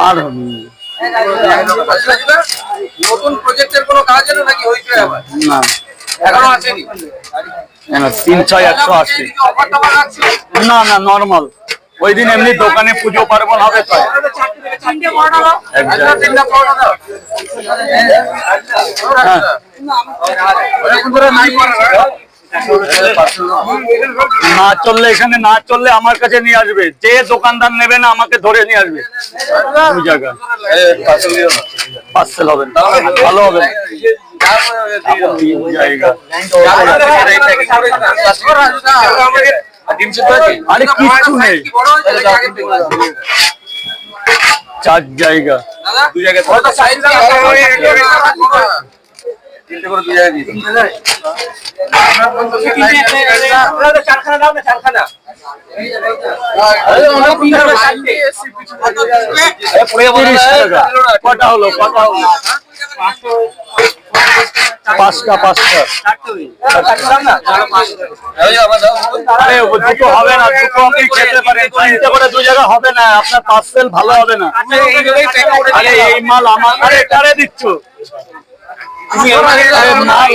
আর নতুন প্রজেক্টের কোনো কাজ হলো নাকি? হয়েছে আবার না। এখনও আসেনি? তিন ছয় একশো আশি। না না নর্মাল ওই দিন এমনি দোকানে পুজো পার্বণ হবে তো। আচ্ছা, না? চললে, এখানে না চললে আমার কাছে নিয়ে আসবে যে দোকানদার নেবে না, আমাকে ধরে নিয়ে আসবে জায়গা পার্সেল হবে ভালো হবে। জায়গা? চার জায়গা দাদা? ওটা size দাও, বড় হয়েছে। তিনটে করে দুই জায়গায় দিয়ে দুটো হবে না দুটো আপনি খেতে পারেন তিনটে করে দু জায়গা হবে না আপনার পার্সেল ভালো হবে না এই মাল আমার দিচ্ছ। মাল